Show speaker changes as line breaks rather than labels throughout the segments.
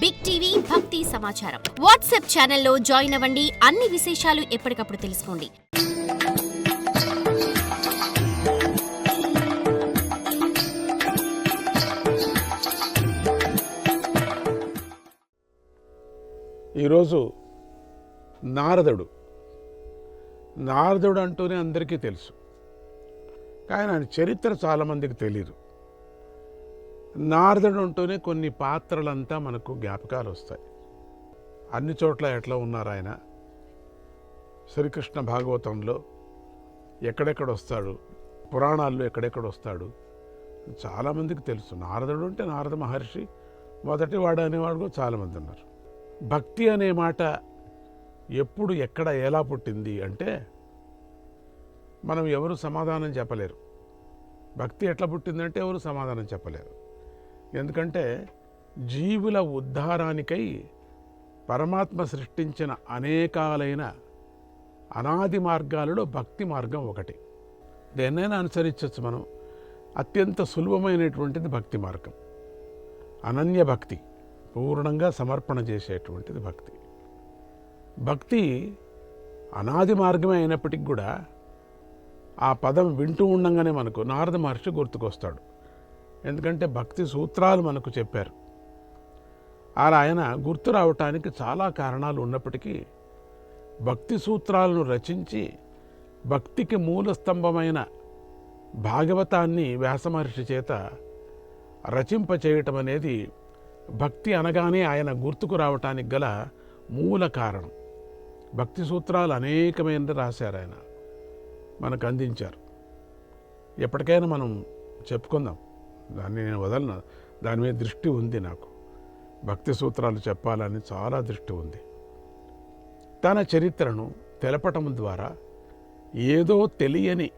Big TV భక్తి సమాచారం WhatsApp ఛానల్లో జాయిన్ అవ్వండి. అన్ని విశేషాలు ఎప్పటికప్పుడు తెలుసుకోండి.
ఈరోజు నారదుడు. నారదుడు అంటూనే అందరికీ తెలుసు. కానీ ఆయన చరిత్ర చాలామందికి తెలియదు నారదుడు ఉంటూనే కొన్ని పాత్రలంతా మనకు జ్ఞాపకాలు వస్తాయి అన్ని చోట్ల ఎట్లా ఉన్నారు ఆయన శ్రీకృష్ణ భాగవతంలో ఎక్కడెక్కడ వస్తాడు పురాణాల్లో ఎక్కడెక్కడ వస్తాడు చాలామందికి తెలుసు. నారదుడు అంటే నారద మహర్షి మొదటి వాడు అనేవాడు కూడా చాలామంది ఉన్నారు భక్తి అనే మాట ఎప్పుడు ఎక్కడ ఎలా పుట్టింది అంటే మనం ఎవరు సమాధానం చెప్పలేరు. భక్తి ఎట్లా పుట్టిందంటే ఎవరు సమాధానం చెప్పలేరు. ఎందుకంటే జీవుల ఉద్ధారానికై పరమాత్మ సృష్టించిన అనేకాలైన అనాది మార్గాలలో భక్తి మార్గం ఒకటి. దేన్నైనా అనుసరించవచ్చు మనం. అత్యంత సులభమైనటువంటిది భక్తి మార్గం. అనన్య భక్తి పూర్ణంగా సమర్పణ చేసేటువంటిది భక్తి. భక్తి అనాది మార్గమే అయినప్పటికి కూడా ఆ పదం వింటూ ఉండంగానే మనకు నారద మహర్షి గుర్తుకొస్తాడు. ఎందుకంటే భక్తి సూత్రాలు మనకు చెప్పారు. అలా ఆయన గుర్తు రావటానికి చాలా కారణాలు ఉన్నప్పటికీ భక్తి సూత్రాలను రచించి భక్తికి మూల స్తంభమైన భాగవతాన్ని వ్యాసమహర్షి చేత రచింపచేయటం అనేది భక్తి అనగానే ఆయన గుర్తుకు రావటానికి గల మూల కారణం. భక్తి సూత్రాలు అనేకమైనది రాశారు ఆయన మనకు అందించారు. ఎప్పటికైనా మనం చెప్పుకుందాం. దాన్ని నేను వదలను. దాని మీద దృష్టి ఉంది నాకు. భక్తి సూత్రాలు చెప్పాలని చాలా దృష్టి ఉంది. తన చరిత్రను తెలపటం ద్వారా ఏదో తెలియని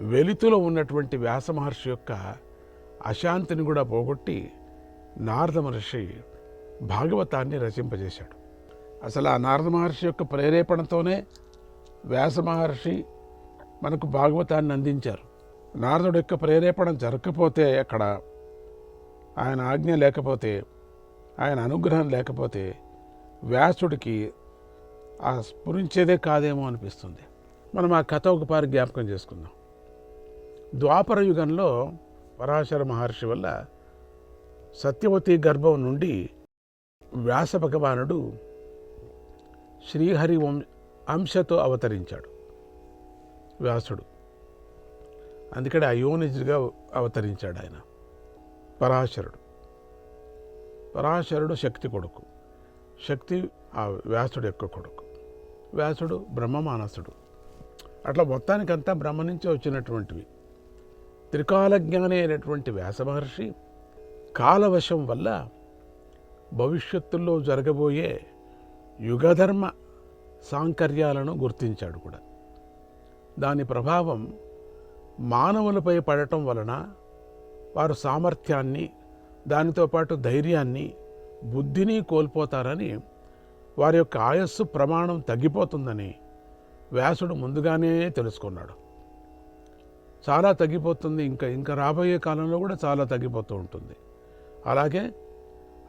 వెలుతులో ఉన్నటువంటి వ్యాస మహర్షి యొక్క అశాంతిని కూడా పోగొట్టి నారద మహర్షి భాగవతాన్ని రచింపజేశాడు. అసలు ఆ నారద మహర్షి యొక్క ప్రేరేపణతోనే వ్యాస మహర్షి మనకు భాగవతాన్ని అందించారు. నారదుడి యొక్క ప్రేరేపణ జరగకపోతే అక్కడ ఆయన ఆజ్ఞ లేకపోతే ఆయన అనుగ్రహం లేకపోతే వ్యాసుడికి ఆ స్ఫురించేదే కాదేమో అనిపిస్తుంది. మనం ఆ కథ ఒకపారి జ్ఞాపకం చేసుకుందాం. ద్వాపర యుగంలో పరాశర మహర్షి వల్ల సత్యవతి గర్భం నుండి వ్యాస భగవానుడు శ్రీహరి వం అంశతో అవతరించాడు వ్యాసుడు. అందుకని అయోనిజుగా అవతరించాడు ఆయన. పరాశరుడు. పరాశరుడు శక్తి కొడుకు. శక్తి ఆ వ్యాసుడు యొక్క కొడుకు. వ్యాసుడు బ్రహ్మమానసుడు. అట్లా మొత్తానికంతా బ్రహ్మ నుంచి వచ్చినటువంటివి. త్రికాలజ్ఞాని అయినటువంటి వ్యాస మహర్షి కాలవశం వల్ల భవిష్యత్తులో జరగబోయే యుగధర్మ సాంకర్యాలను గుర్తించాడు కూడా. దాని ప్రభావం మానవులపై పడటం వలన వారు సామర్థ్యాన్ని దానితో పాటు ధైర్యాన్ని బుద్ధిని కోల్పోతారని వారి యొక్క ఆయస్సు ప్రమాణం తగ్గిపోతుందని వ్యాసుడు ముందుగానే తెలుసుకున్నాడు. చాలా తగ్గిపోతుంది ఇంకా ఇంకా రాబోయే కాలంలో కూడా చాలా తగ్గిపోతూ ఉంటుంది. అలాగే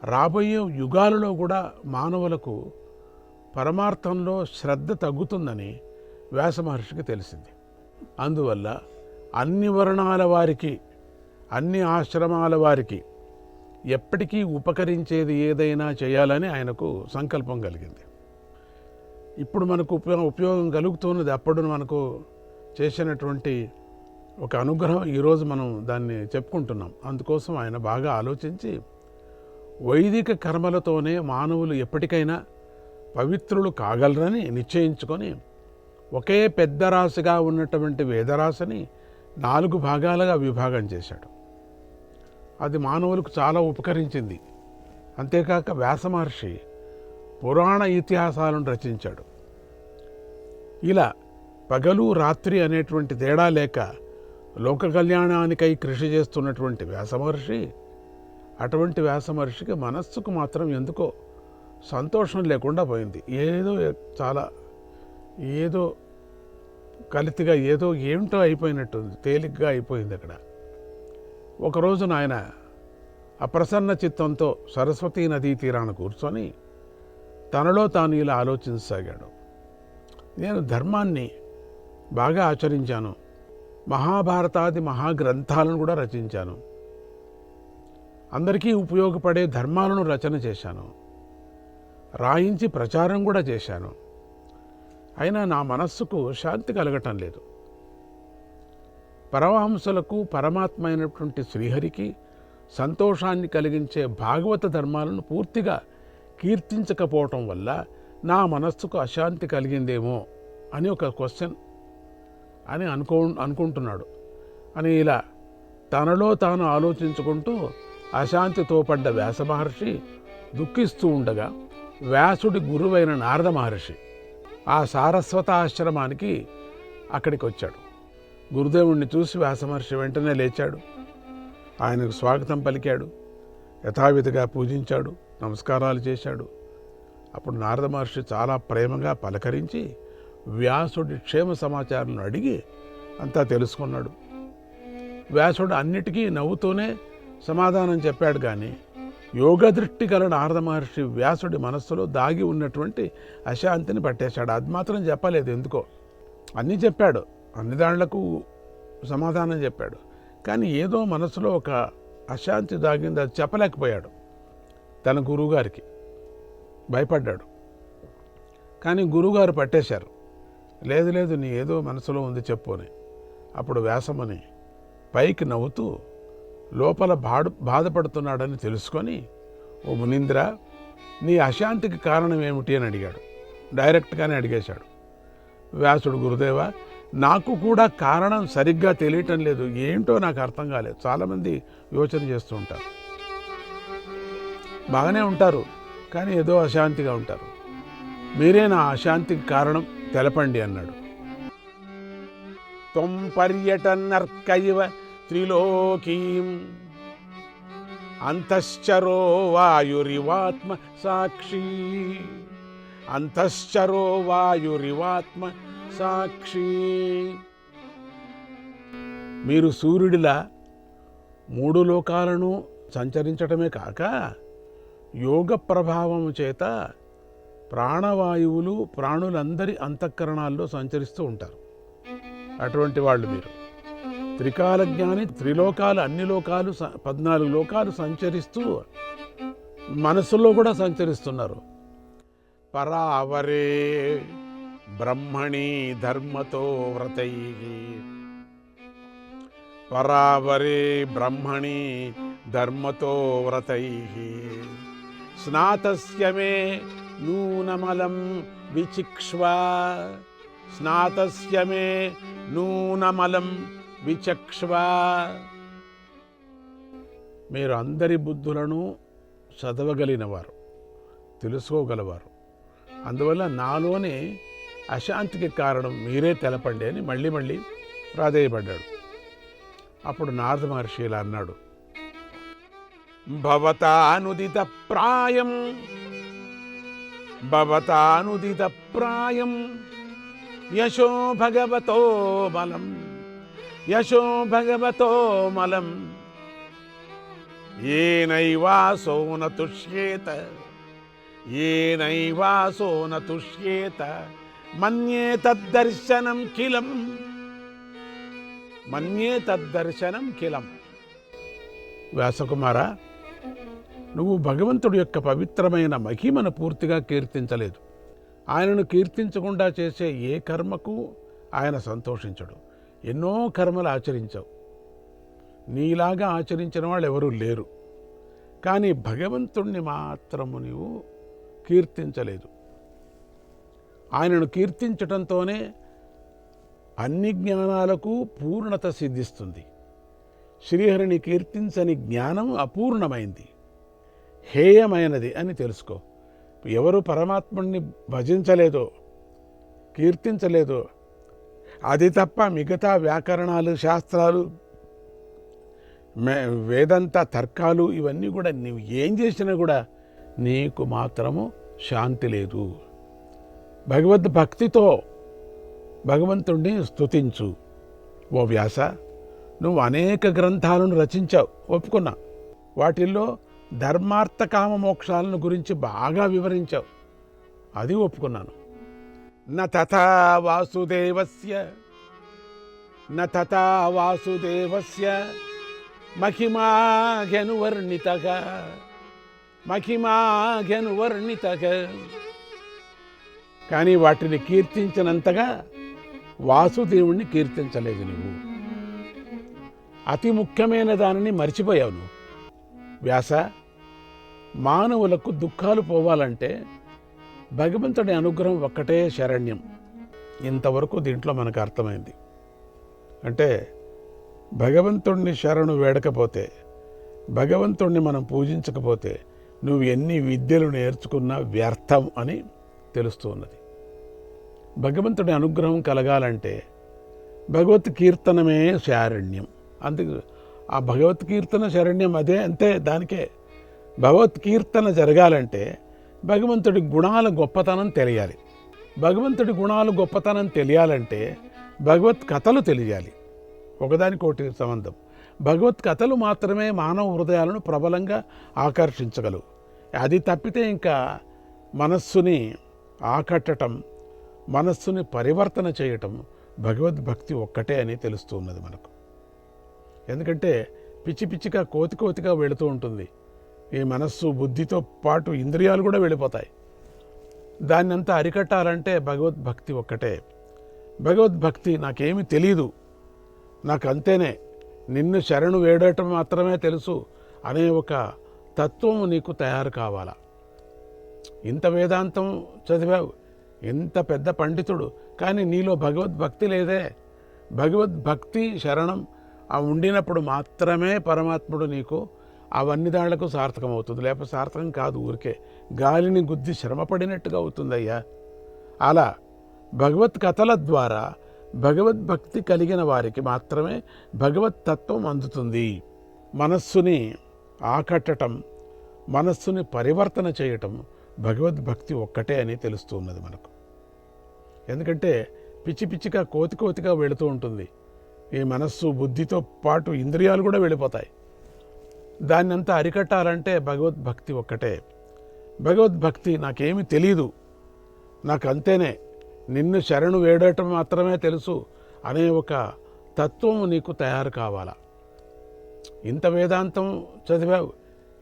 రాబోయే యుగాలలో కూడా మానవులకు పరమార్థంలో శ్రద్ధ తగ్గుతుందని వ్యాస మహర్షికి తెలిసింది. అందువల్ల అన్ని వర్ణాల వారికి అన్ని ఆశ్రమాల వారికి ఎప్పటికీ ఉపకరించేది ఏదైనా చేయాలని ఆయనకు సంకల్పం కలిగింది. ఇప్పుడు మనకు ఉపయోగం ఉపయోగం కలుగుతున్నది. అప్పుడు మనకు చేసినటువంటి ఒక అనుగ్రహం ఈరోజు మనం దాన్ని చెప్పుకుంటున్నాం. అందుకోసం ఆయన బాగా ఆలోచించి వైదిక కర్మలతోనే మానవులు ఎప్పటికైనా పవిత్రులు కాగలరని నిశ్చయించుకొని ఒకే పెద్ద రాశిగా ఉన్నటువంటి వేదరాశిని నాలుగు భాగాలుగా విభాగం చేశాడు. అది మానవులకు చాలా ఉపకరించింది. అంతేకాక వ్యాస మహర్షి పురాణ ఇతిహాసాలను రచించాడు. ఇలా పగలు రాత్రి అనేటువంటి తేడా లేక లోక కళ్యాణానికై కృషి చేస్తున్నటువంటి వ్యాస మహర్షి అటువంటి వ్యాస మహర్షికి మనస్సుకు మాత్రం ఎందుకో సంతోషం లేకుండా పోయింది. ఏదో చాలా ఏదో కలితిగా ఏదో ఏమిటో అయిపోయినట్టుంది తేలిగ్గా అయిపోయింది అక్కడ. ఒకరోజు నాయన అప్రసన్న చిత్తంతో సరస్వతీ నదీ తీరాన కూర్చొని తనలో తాను ఇలా ఆలోచించసాగాడు. నేను ధర్మాన్ని బాగా ఆచరించాను. మహాభారతాది మహాగ్రంథాలను కూడా రచించాను. అందరికీ ఉపయోగపడే ధర్మాలను రచన చేశాను. రాయించి ప్రచారం కూడా చేశాను. అయినా నా మనస్సుకు శాంతి కలగటం లేదు. పరమహంసలకు పరమాత్మ అయినటువంటి శ్రీహరికి సంతోషాన్ని కలిగించే భాగవత ధర్మాలను పూర్తిగా కీర్తించకపోవటం వల్ల నా మనస్సుకు అశాంతి కలిగిందేమో అని ఒక క్వశ్చన్ అని అనుకో అనుకుంటున్నాడు. అని ఇలా తనలో తాను ఆలోచించుకుంటూ అశాంతితో పడ్డ వ్యాస మహర్షి దుఃఖిస్తూ ఉండగా వ్యాసుడి గురువైన నారద మహర్షి ఆ సారస్వత ఆశ్రమానికి అక్కడికి వచ్చాడు గురుదేవుణ్ణి చూసి వ్యాసమహర్షి వెంటనే లేచాడు. ఆయనకు స్వాగతం పలికాడు. యథావిధిగా పూజించాడు. నమస్కారాలు చేశాడు. అప్పుడు నారద మహర్షి చాలా ప్రేమగా పలకరించి వ్యాసుడి క్షేమ సమాచారాలను అడిగి అంతా తెలుసుకున్నాడు. వ్యాసుడు అన్నిటికీ నవ్వుతూనే సమాధానం చెప్పాడు కానీ యోగ దృష్టి గల నారద మహర్షి వ్యాసుడి మనస్సులో దాగి ఉన్నటువంటి అశాంతిని పట్టేశాడు. అది మాత్రం చెప్పలేదు. ఎందుకో? అన్నీ చెప్పాడు. అన్ని దాంట్లకు సమాధానం చెప్పాడు. కానీ ఏదో మనసులో ఒక అశాంతి దాగింది. అది చెప్పలేకపోయాడు. తన గురువుగారికి భయపడ్డాడు. కానీ గురువుగారు పట్టేశారు. లేదు లేదు నీ ఏదో మనసులో ఉంది చెప్పు అని. అప్పుడు వ్యాసమని పైకి నవ్వుతూ లోపల బాడు బాధపడుతున్నాడని తెలుసుకొని ఓ మునీంద్ర నీ అశాంతికి కారణం ఏమిటి? అని అడిగాడు. డైరెక్ట్గానే అడిగేశాడు. వ్యాసుడు గురుదేవ నాకు కూడా కారణం సరిగ్గా తెలియటం లేదు. ఏంటో నాకు అర్థం కాలేదు. చాలామంది యోచన చేస్తూ ఉంటారు. బాగానే ఉంటారు కానీ ఏదో అశాంతిగా ఉంటారు. మీరే నా అశాంతికి కారణం తెలపండి అన్నాడు. త్వం పర్యటనర్కైవ త్రిలోకీం. అంతశ్చరో వాయురివాత్మ సాక్షి. అంతశ్చరో వాయురివాత్మ సాక్షి. మీరు సూర్యుడిలా మూడు లోకాలను సంచరించటమే కాక యోగ ప్రభావము చేత ప్రాణవాయువులు ప్రాణులందరి అంతఃకరణాల్లో సంచరిస్తూ ఉంటారు. అటువంటి వాళ్ళు మీరు. త్రికాల జ్ఞాని త్రిలోకాలు అన్ని లోకాలు స- పద్నాలుగు లోకాలు సంచరిస్తూ మనసులో కూడా సంచరిస్తున్నారు. పరావరే బ్రహ్మణి ధర్మతో వ్రతై. పరావరే బ్రహ్మణి ధర్మతో వ్రతై. స్నాతస్య మే నూనమలం విచిక్ష్వ. స్నాతస్య మే నూనమలం విచక్ష్వా. మీరు అందరి బుద్ధులను చదవగలిగినవారు తెలుసుకోగలవారు. అందువల్ల నాలోనే అశాంతికి కారణం మీరే తెలపండి అని మళ్ళీ మళ్ళీ ప్రాధేయపడ్డాడు. అప్పుడు నారద మహర్షి ఇలా అన్నాడు భవతానుదిత ప్రాయం భవతానుదిత ప్రాయం యశో భగవతో బలం యశో భగవతో మలం. ఏనైవాసో న తుష్యేత ఏనైవాసో న తుష్యేత మన్యే తద్దర్శనం కిలం మన్యే తద్దర్శనం కిలం. వ్యాసకుమార నువ్వు భగవంతుడి యొక్క పవిత్రమైన మహిమను పూర్తిగా కీర్తించలేదు. ఆయనను కీర్తించకుండా చేసే ఏ కర్మకు ఆయన సంతోషించడు. ఎన్నో కర్మలు ఆచరించావు. నీలాగా ఆచరించిన వాళ్ళు ఎవరూ లేరు. కానీ భగవంతుణ్ణి మాత్రము నీవు కీర్తించలేదు. ఆయనను కీర్తించటంతోనే అన్ని జ్ఞానాలకు పూర్ణత సిద్ధిస్తుంది. శ్రీహరిని కీర్తించని జ్ఞానం అపూర్ణమైంది. హేయమైనది అని తెలుసుకో. ఎవరు పరమాత్ముణ్ణి భజించలేదో కీర్తించలేదో అది తప్ప మిగతా వ్యాకరణాలు శాస్త్రాలు మే- వేదంత తర్కాలు ఇవన్నీ కూడా నువ్వు ఏం చేసినా కూడా నీకు మాత్రము శాంతి లేదు. భగవద్ భక్తితో భగవంతుణ్ణి స్తుతించు. ఓ వ్యాస నువ్వు అనేక గ్రంథాలను రచించావు ఒప్పుకున్నా. వాటిల్లో ధర్మార్థకామ మోక్షాలను గురించి బాగా వివరించావు. అది ఒప్పుకున్నాను. న వాసుదేవస్య న వాసుదేవస్య మహిమాఘనువర్ణిత మహిమాఘనువర్ణిత కానీ వాటిని కీర్తించినంతగా వాసుదేవుణ్ణి కీర్తించలేదు నువ్వు. అతి ముఖ్యమైన దానిని మర్చిపోయావు నువ్వు. వ్యాస మానవులకు దుఃఖాలు పోవాలంటే భగవంతుడి అనుగ్రహం ఒక్కటే శరణ్యం. ఇంతవరకు దీంట్లో మనకు అర్థమైంది. అంటే భగవంతుడిని శరణు వేడకపోతే భగవంతుణ్ణి మనం పూజించకపోతే నువ్వు ఎన్ని విద్యలు నేర్చుకున్నా వ్యర్థం అని తెలుస్తూ ఉన్నది. భగవంతుడి అనుగ్రహం కలగాలంటే భగవత్ కీర్తనమే శారణ్యం. అందుకు ఆ భగవత్ కీర్తన శరణ్యం అదే అంతే దానికే. భగవత్ కీర్తన జరగాలంటే భగవంతుడి గుణాల గొప్పతనం తెలియాలి. భగవంతుడి గుణాలు గొప్పతనం తెలియాలంటే భగవత్ కథలు తెలియాలి. ఒకదానికొకటి సంబంధం. భగవత్ కథలు మాత్రమే మానవ హృదయాలను ప్రబలంగా ఆకర్షించగలవు. అది తప్పితే ఇంకా మనస్సుని ఆకట్టడం మనస్సుని పరివర్తన చేయటం భగవద్భక్తి ఒక్కటే అని తెలుస్తూ ఉన్నది మనకు. ఎందుకంటే పిచ్చి పిచ్చిగా కోతి కోతిగా వెళుతూ ఉంటుంది. ఈ మనస్సు బుద్ధితో పాటు ఇంద్రియాలు కూడా వెళ్ళిపోతాయి. దాన్ని అంతా అరికట్టాలంటే భగవద్భక్తి ఒక్కటే. భగవద్భక్తి నాకేమీ తెలీదు. నాకు అంతేనే నిన్ను శరణు వేడటం మాత్రమే తెలుసు అనే ఒక తత్వం నీకు తయారు కావాలా. ఇంత వేదాంతం చదివావు ఇంత పెద్ద పండితుడు కానీ నీలో భగవద్భక్తి లేదే. భగవద్భక్తి శరణం ఆ ఉండినప్పుడు మాత్రమే పరమాత్ముడు నీకు అవన్నీ దాళ్ళకు సార్థకం అవుతుంది. లేకపోతే సార్థకం కాదు ఊరికే. గాలిని గుద్ది శ్రమపడినట్టుగా అవుతుందయ్యా. అలా భగవత్ కథల ద్వారా భగవద్భక్తి కలిగిన వారికి మాత్రమే భగవత్ తత్వం అందుతుంది. మనస్సుని ఆకట్టడం మనస్సుని పరివర్తన చేయటం భగవద్భక్తి ఒక్కటే అని తెలుస్తూ ఉన్నది మనకు. ఎందుకంటే పిచ్చి పిచ్చిగా కోతి కోతిగా వెళుతూ ఉంటుంది. ఈ మనస్సు బుద్ధితో పాటు ఇంద్రియాలు కూడా వెళ్ళిపోతాయి. దాన్ని అంతా అరికట్టాలంటే భగవద్భక్తి ఒక్కటే. భగవద్భక్తి నాకేమీ తెలియదు నాకు అంతేనే నిన్ను శరణు వేడటం మాత్రమే తెలుసు అనే ఒక తత్వం నీకు తయారు కావాలా. ఇంత వేదాంతం చదివావు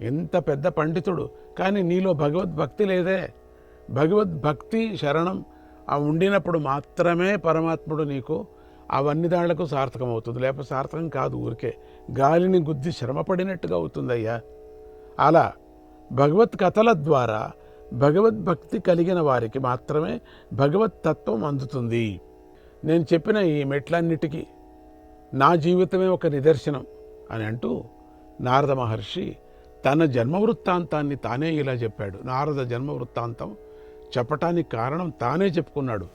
ఇంత పెద్ద పండితుడు కానీ నీలో భగవద్భక్తి లేదే. భగవద్భక్తి శరణం ఆ ఉండినప్పుడు మాత్రమే పరమాత్ముడు నీకు అవన్నీ దాళ్ళకు సార్థకం అవుతుంది. లేకపోతే సార్థకం కాదు ఊరికే. గాలిని గుద్ది శ్రమపడినట్టుగా అవుతుందయ్యా అలా భగవత్ కథల ద్వారా భగవద్భక్తి కలిగిన వారికి మాత్రమే భగవత్ తత్వం అందుతుంది. నేను చెప్పిన ఈ మెట్లన్నిటికీ నా జీవితమే ఒక నిదర్శనం అని అంటూ నారద మహర్షి తన జన్మ వృత్తాంతాన్ని తానే ఇలా చెప్పాడు. నారద జన్మ వృత్తాంతం చెప్పటానికి కారణం తానే చెప్పుకున్నాడు.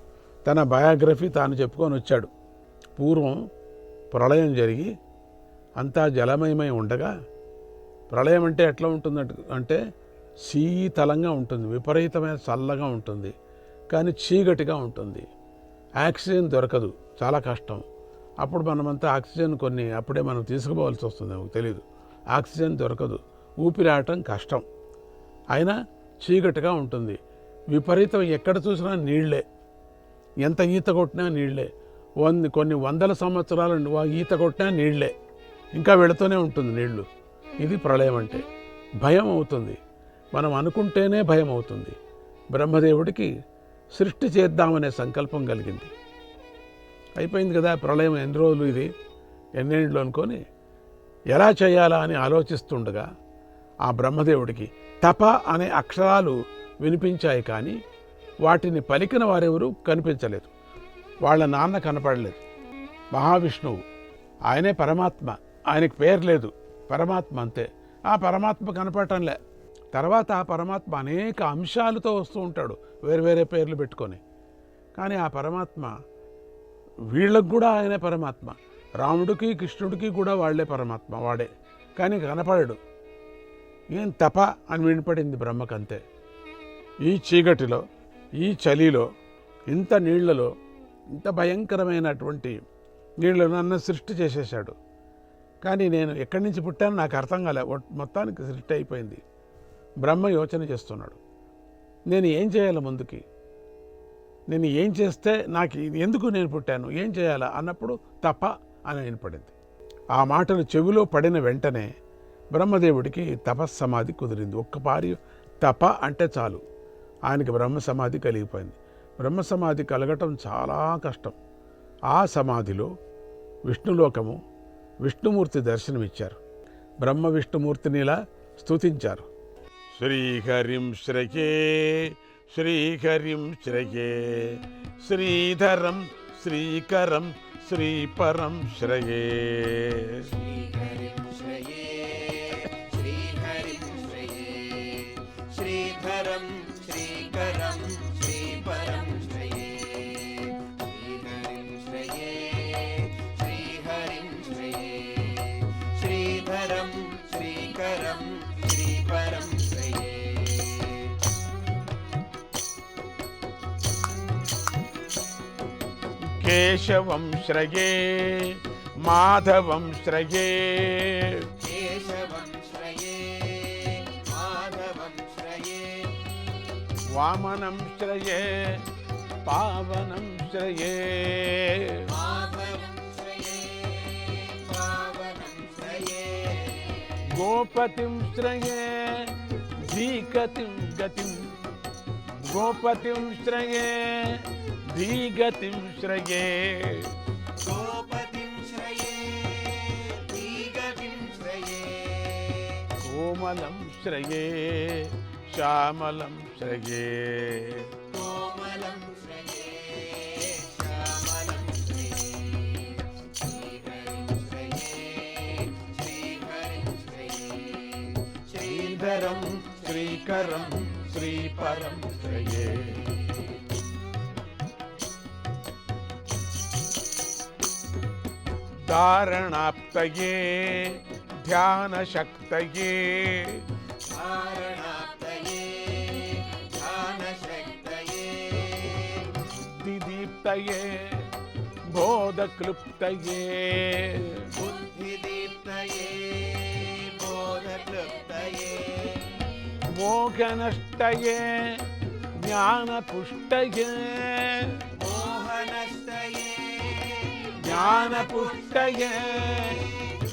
తన బయోగ్రఫీ తాను చెప్పుకొని వచ్చాడు. పూర్వం ప్రళయం జరిగి అంతా జలమయమై ఉండగా ప్రళయం అంటే ఎట్లా ఉంటుంది అంటే శీతలంగా ఉంటుంది విపరీతమైన చల్లగా ఉంటుంది కానీ చీకటిగా ఉంటుంది. ఆక్సిజన్ దొరకదు చాలా కష్టం. అప్పుడు మనమంతా ఆక్సిజన్ కొన్ని అప్పుడే మనం తీసుకుపోవాల్సి వస్తుంది నాకు తెలియదు ఆక్సిజన్ దొరకదు ఊపిరాడటం కష్టం. అయినా చీకటిగా ఉంటుంది. విపరీతం ఎక్కడ చూసినా నీళ్ళే. ఎంత ఈత కొట్టినా నీళ్ళే. వంద కొన్ని వందల సంవత్సరాలు ఈత కొట్టినా నీళ్ళే. ఇంకా వెళుతూనే ఉంటుంది నీళ్ళు. ఇది ప్రళయం అంటే భయం అవుతుంది. మనం అనుకుంటేనే భయం అవుతుంది. బ్రహ్మదేవుడికి సృష్టి చేద్దామనే సంకల్పం కలిగింది. అయిపోయింది కదా ప్రళయం ఎన్ని రోజులు ఇది? ఎన్నేళ్ళు అనుకొని ఎలా చేయాలా అని ఆలోచిస్తుండగా ఆ బ్రహ్మదేవుడికి తప అనే అక్షరాలు వినిపించాయి కానీ వాటిని పలికిన వారెవరూ కనిపించలేదు. వాళ్ళ నాన్న కనపడలేదు. మహావిష్ణువు ఆయనే పరమాత్మ ఆయనకి పేరు లేదు. పరమాత్మ అంతే. ఆ పరమాత్మ కనపడటంలే. తర్వాత ఆ పరమాత్మ అనేక అంశాలతో వస్తూ ఉంటాడు వేరు వేరే పేర్లు పెట్టుకొని. కానీ ఆ పరమాత్మ వీళ్ళకు కూడా ఆయనే పరమాత్మ. రాముడికి కృష్ణుడికి కూడా వాళ్ళే పరమాత్మ వాడే. కానీ కనపడడు. ఏం తప అని వినపడింది బ్రహ్మకంతే. ఈ చీకటిలో ఈ చలిలో ఇంత నీళ్ళలో ఇంత భయంకరమైనటువంటి నీళ్ళను అన్న సృష్టి చేసేశాడు. కానీ నేను ఎక్కడి నుంచి పుట్టాను నాకు అర్థం కాలే. మొత్తానికి సృష్టి అయిపోయింది. బ్రహ్మ యోచన చేస్తున్నాడు. నేను ఏం చేయాలి ముందుకి? నేను ఏం చేస్తే నాకు ఇది ఎందుకు నేను పుట్టాను? ఏం చేయాలా? అన్నప్పుడు తప అని వినపడింది. ఆ మాటలు చెవిలో పడిన వెంటనే బ్రహ్మదేవుడికి తపస్సమాధి కుదిరింది. ఒక్కపారి తప అంటే చాలు. ఆయనకి బ్రహ్మ సమాధి కలిగిపోయింది. బ్రహ్మ సమాధి కలగటం చాలా కష్టం. ఆ సమాధిలో విష్ణులోకము విష్ణుమూర్తి దర్శనమిచ్చారు. బ్రహ్మ విష్ణుమూర్తిని ఇలా స్థుతించారు శ్రీహరిం శ్రకే శ్రీహరిం శ్రయే శ్రీధరం శ్రీకరం శ్రీపరం శ్రయే
శ్రీధరం శ్రీకరం केशवं श्रये माधवं श्रये। केशवं श्रये माधवं श्रये। वामनं श्रये पावनं श्रये।
गोपतिं श्रये धीकतिं गतिं।
गोपतिं श्रये धीगतिं श्रये कोमलं श्रये श्यामलं श्रये श्रीधरं श्रीकरं श्रीपरं श्रये
तारणाप्तये ध्यानशक्तये।
तारणाप्तये ध्यानशक्तये।
दिदीप्तये बोधक्लुप्तये।
बुद्धिदीप्तये बोधक्लुप्तये।
मोघनष्टये ज्ञानपुष्टये।
मोहनष्टये
ज्ञानपुष्टये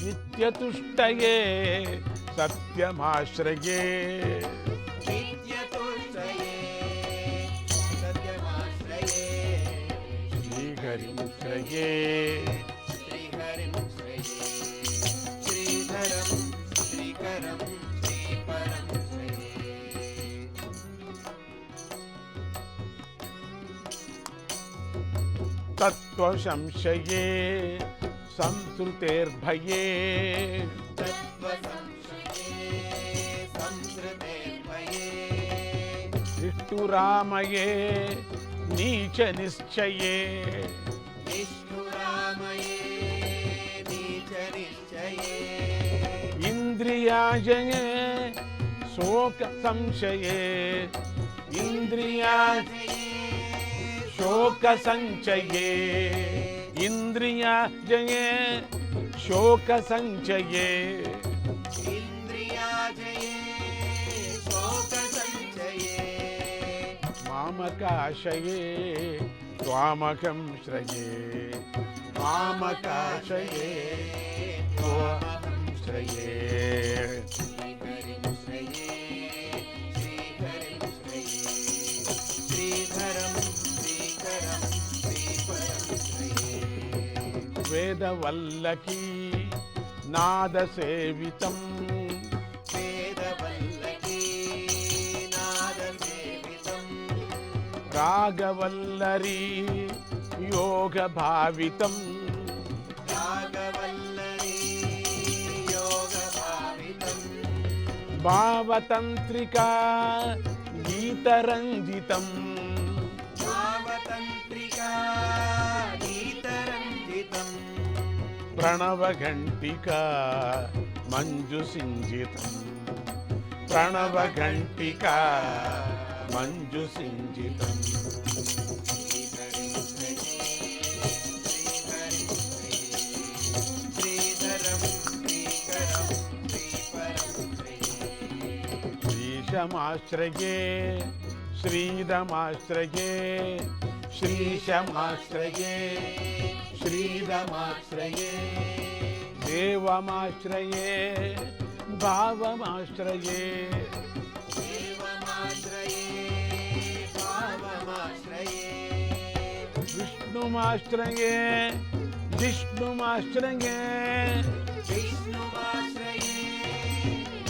नित्यतुष्टये सत्यमाश्रये
नित्यतुष्टये
त्वसंशये संसृतेर्भये। निष्ठुरामये नीचनिश्चये। इन्द्रियाजये शोकसंशये। इन्द्रियाज शोक संचये इंद्रिया
जये शोक
संचये इंद्रिया जये शोक संचये मामकाशये
त्वामकं श्रये। मामकाशये त्वामकं श्रये।
పేదవల్లకి
నాద సేవితం.
రాగవల్లరీ యోగభావితం
భావతంత్రికా గీతరంజితం.
प्रणवघण्टिका मञ्जुसिञ्जितम्। प्रणवघण्टिका मञ्जुसिञ्जितम्। श्रीशमाश्रये
श्रीदमाश्रये श्रीशमाश्रये
श्रीरमाश्रये देवमाश्रये भावमाश्रये। विष्णुमाश्रये विष्णुमाश्रये। विष्णुमाश्रये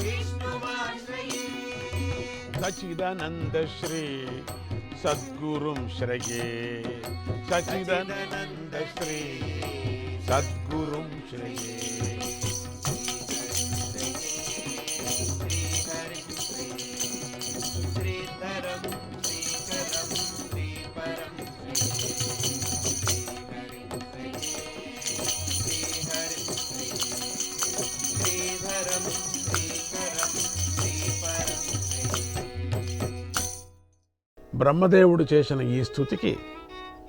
विष्णुमाश्रये। सचिदानन्दश्री
சத்குரும் ஸ்ரகே சச்சிதானந்த ஸ்ரீ. சத்குரும் ஸ்ரகே
బ్రహ్మదేవుడు చేసిన ఈ స్థుతికి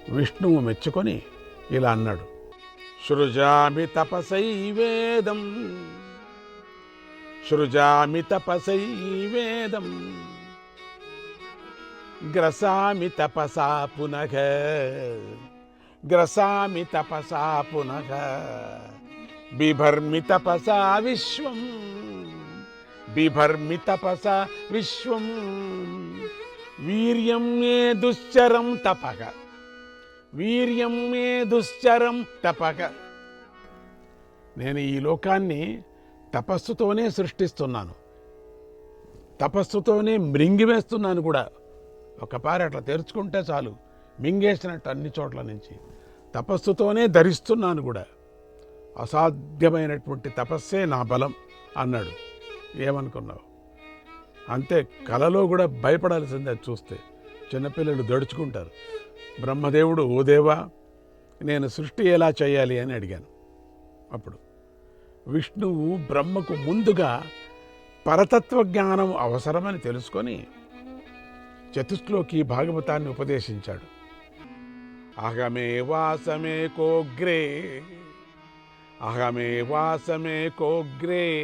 విష్ణువు మెచ్చుకొని ఇలా అన్నాడు. సృజామి తపసై వేదం సృజామి తపసై వేదం గ్రసామి తపసా పునః గ్రసామి తపసా పునః బిభర్మి తపసా విశ్వం బిభర్మి తపసా విశ్వం వీర్యం మే దుశ్చరం తపక వీర్యం మే దుశ్చరం తపక నేను ఈ లోకాన్ని తపస్సుతోనే సృష్టిస్తున్నాను. తపస్సుతోనే మృంగివేస్తున్నాను కూడా. ఒకపారి అట్లా తెరుచుకుంటే చాలు. మింగేసినట్టు అన్ని చోట్ల నుంచి. తపస్సుతోనే ధరిస్తున్నాను కూడా. అసాధ్యమైనటువంటి తపస్సే నా బలం అన్నాడు. ఏమనుకున్నావు? అంతే కలలో కూడా భయపడాల్సిందే అది చూస్తే. చిన్నపిల్లలు దడుచుకుంటారు. బ్రహ్మదేవుడు ఓ దేవా నేను సృష్టి ఎలా చేయాలి? అని అడిగాను. అప్పుడు విష్ణువు బ్రహ్మకు ముందుగా పరతత్వ జ్ఞానం అవసరమని తెలుసుకొని చతుశ్లోకి భాగవతాన్ని ఉపదేశించాడు. అహమే వాసమే కోగ్రే అహమే వాసమే కోగ్రే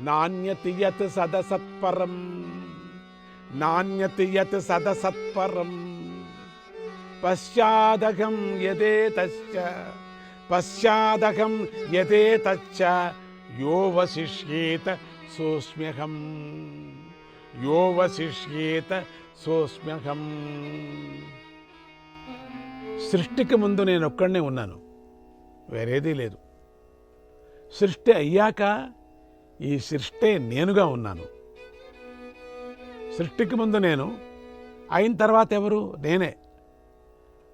నాణ్యతి యత్ సదసత్పరం. నాణ్యతి యత్ సదసత్పరం. పశ్చాదకం యదే పశ్చాదకం యదే తచ్చ యో వశిష్యేత సోస్మ్యహం. యో వశిష్యేత సోస్మ్యహం. సృష్టికి ముందు నేను ఒక్కడనే ఉన్నాను. వేరేదీ లేదు. సృష్టి అయ్యాక ఈ సృష్టే నేనుగా ఉన్నాను. సృష్టికి ముందు నేను అయిన తర్వాత ఎవరు? నేనే.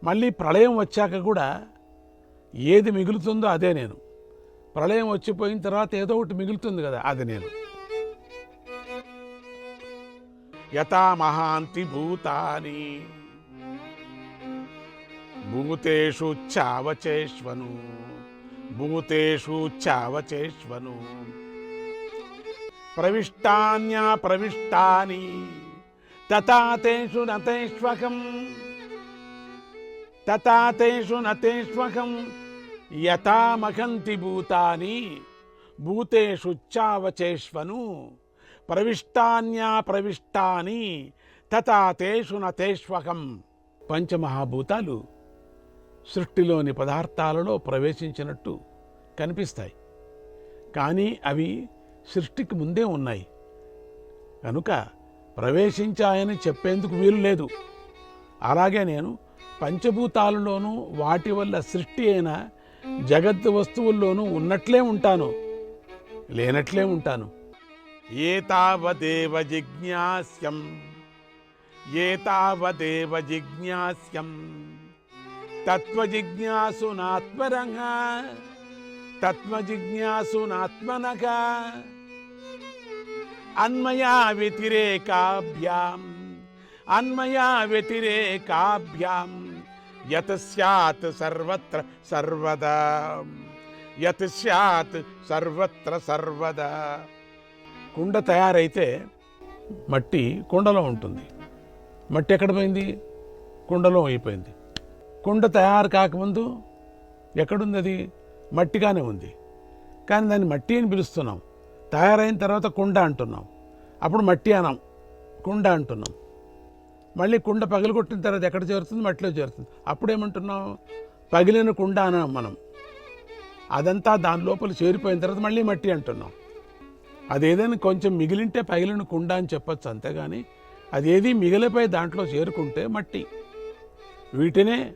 మళ్ళీ ప్రళయం వచ్చాక కూడా ఏది మిగులుతుందో అదే నేను. ప్రళయం వచ్చిపోయిన తర్వాత ఏదో ఒకటి మిగులుతుంది కదా అది నేను. యథా మహాంతి భూతాని భూతేషు చావచేష్వను భూతేషు చావచేష్వను ప్రవిష్టాన్యా ప్రవిష్టాని తేషు నతేష్వకం. తేషు నతేష్కం యథామకంతి భూతాని భూతేషు చావచేష్వను. ప్రవిష్టాన్యా ప్రవిష్టాని తేషు నతేష్కం పంచమహాభూతాలు సృష్టిలోని పదార్థాలలో ప్రవేశించినట్టు కనిపిస్తాయి. కానీ అవి సృష్టికి ముందే ఉన్నాయి. కనుక ప్రవేశించాయని చెప్పేందుకు వీలు లేదు. అలాగే నేను పంచభూతాలలోనూ వాటి వల్ల సృష్టి అయిన జగత్ వస్తువుల్లోనూ ఉన్నట్లే ఉంటాను లేనట్లే ఉంటాను. ఏతావదేవ జిజ్ఞాస్యం ఏతావదేవ జిజ్ఞాస్యం తత్వజిజ్ఞాసునాత్మరంగా తత్వజిజ్ఞాసునాత్మనగా. అన్మయా వ్యతిరేకాభ్యాం. అన్మయా వ్యతిరేకాభ్యాం. యత్ స్యాత్ సర్వత్ర సర్వదా. యత్ స్యాత్ సర్వత్ర సర్వదా. కుండ తయారైతే మట్టి కుండలో ఉంటుంది. మట్టి ఎక్కడ పోయింది? కుండలో అయిపోయింది. కుండ తయారు కాకముందు ఎక్కడుంది అది? మట్టిగానే ఉంది. కానీ దాన్ని మట్టి అని పిలుస్తున్నాం. తయారైన తర్వాత కుండ అంటున్నాం. అప్పుడు మట్టి అనం. కుండ అంటున్నాం. మళ్ళీ కుండ పగిలికొట్టిన తర్వాత ఎక్కడ చేరుతుంది? మట్టిలో చేరుతుంది. అప్పుడేమంటున్నాం? పగిలిన కుండ అనం మనం. అదంతా దాని లోపల చేరిపోయిన తర్వాత మళ్ళీ మట్టి అంటున్నాం. అదేదైనా కొంచెం మిగిలింటే పగిలిన కుండ అని చెప్పొచ్చు అంతేగాని అదేది మిగిలిపోయి దాంట్లో చేరుకుంటే మట్టి. వీటినే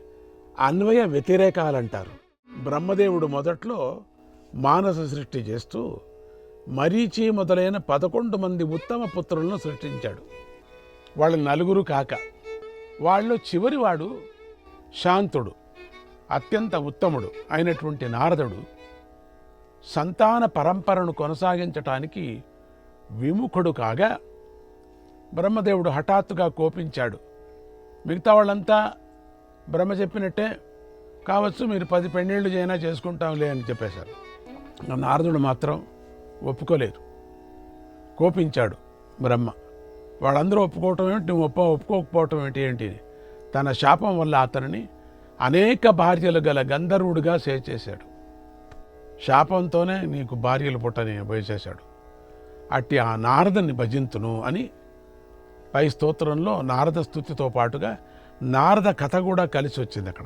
అన్వయ వ్యతిరేకాలంటారు. బ్రహ్మదేవుడు మొదట్లో మానస సృష్టి చేస్తూ మరీచి మొదలైన పదకొండు మంది ఉత్తమ పుత్రులను సృష్టించాడు. వాళ్ళ నలుగురు కాక వాళ్ళు చివరివాడు శాంతుడు అత్యంత ఉత్తముడు అయినటువంటి నారదుడు సంతాన పరంపరను కొనసాగించటానికి విముఖుడు కాగా బ్రహ్మదేవుడు హఠాత్తుగా కోపించాడు. మిగతా వాళ్ళంతా బ్రహ్మ చెప్పినట్టే కావచ్చు మీరు పది పెళ్ళిళ్ళు చేయనా చేసుకుంటాంలే అని చెప్పేశారు. నారదుడు మాత్రం ఒప్పుకోలేదు. కోపించాడు బ్రహ్మ. వాళ్ళందరూ ఒప్పుకోవటం ఏమిటి? నువ్వు ఒప్ప ఒప్పుకోకపోవటం ఏంటి ఏంటి అని. తన శాపం వల్ల అతనిని అనేక భార్యలు గల గంధర్వుడిగా సేవ్ చేశాడు శాపంతోనే నీకు భార్యలు పుట్టని భయచేశాడు అట్టి ఆ నారదని భజింతును అని పై స్తోత్రంలో నారద స్థుతితో పాటుగా నారద కథ కూడా కలిసి వచ్చింది అక్కడ.